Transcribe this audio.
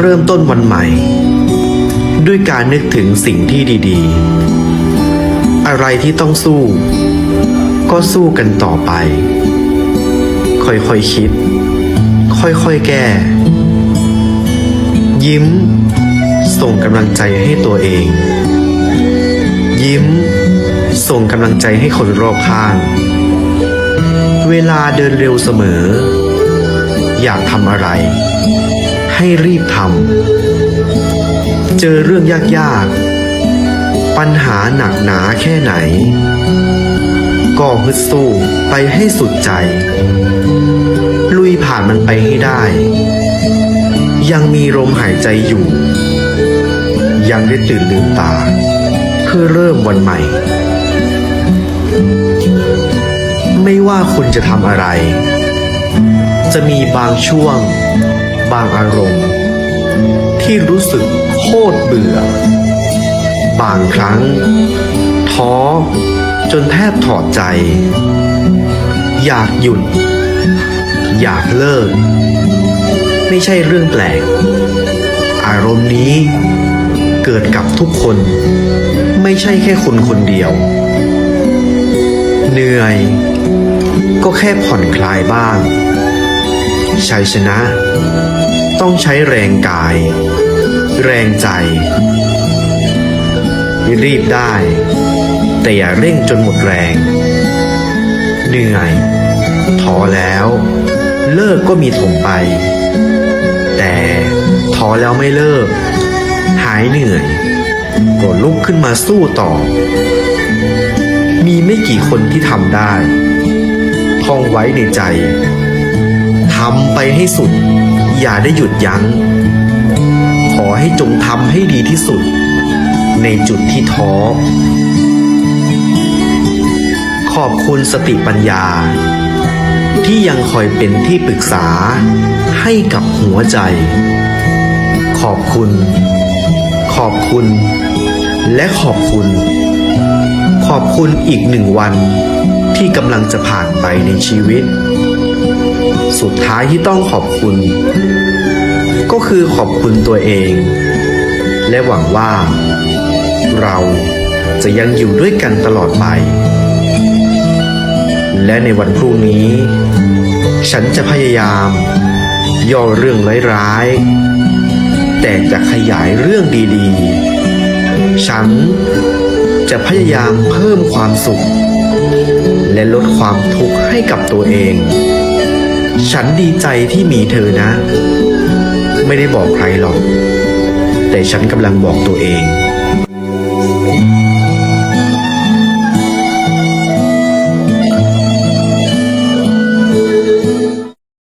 เริ่มต้นวันใหม่ ด้วยการนึกถึงสิ่งที่ดีๆ อะไรที่ต้องสู้ ก็สู้กันต่อไป ค่อยๆคคิด ค่อยๆแก้ ยิ้ม ส่งกำลังใจให้ตัวเอง ยิ้ม ส่งกำลังใจให้คนรอบข้าง เวลาเดินเร็วเสมอ อยากทำอะไร ให้รีบทำ เจอเรื่องยากๆ ปัญหาหนักหนาแค่ไหน ก็ฮึดสู้ไปให้สุดใจ ลุยผ่านมันไปให้ได้ ยังมีลมหายใจอยู่ ยังได้ตื่นลืมตา เพื่อเริ่มวันใหม่ ไม่ว่าคุณจะทำอะไร จะมีบางช่วง บางอารมณ์ ที่รู้สึกโคตรเบื่อ บางครั้ง ท้อจนแทบถอดใจ อยากหยุด อยากเลิก ไม่ใช่เรื่องแปลก อารมณ์นี้เกิดกับทุกคน ไม่ใช่แค่คนคนเดียว เหนื่อย ก็แค่ผ่อนคลายบ้างชัยชนะ ต้องใช้แรงกาย แรงใจ รีบได้ แต่อย่าเร่งจนหมดแรง เหนื่อยท้อแล้ว เลิกก็มีถมไป แต่ท้อแล้วไม่เลิก หายเหนื่อยก็ลุกขึ้นมาสู้ต่อ มีไม่กี่คนที่ทำได้ท่องไว้ในใจทำไปให้สุด อย่าได้หยุดยัง้ง ขอให้จงทำให้ดีที่สุด ในจุดที่ท้อ ขอบคุณสติปัญญา ที่ยังคอยเป็นที่ปรึกษาให้กับหัวใจ ขอบคุณ ขอบคุณ และขอบคุณ ขอบคุณอีกหนึ่งวันที่กำลังจะผ่านไปในชีวิต สุดท้ายที่ต้องขอบคุณ ก็คือขอบคุณตัวเอง และหวังว่า เราจะยังอยู่ด้วยกันตลอดไป และในวันพรุ่งนี้ ฉันจะพยายาม ย่อเรื่องร้ายๆ แต่จะขยายเรื่องดีๆ ฉันจะพยายามเพิ่มความสุข และลดความทุกข์ให้กับตัวเอง ฉันดีใจที่มีเธอนะ ไม่ได้บอกใครหรอก แต่ฉันกำลังบอกตัวเอง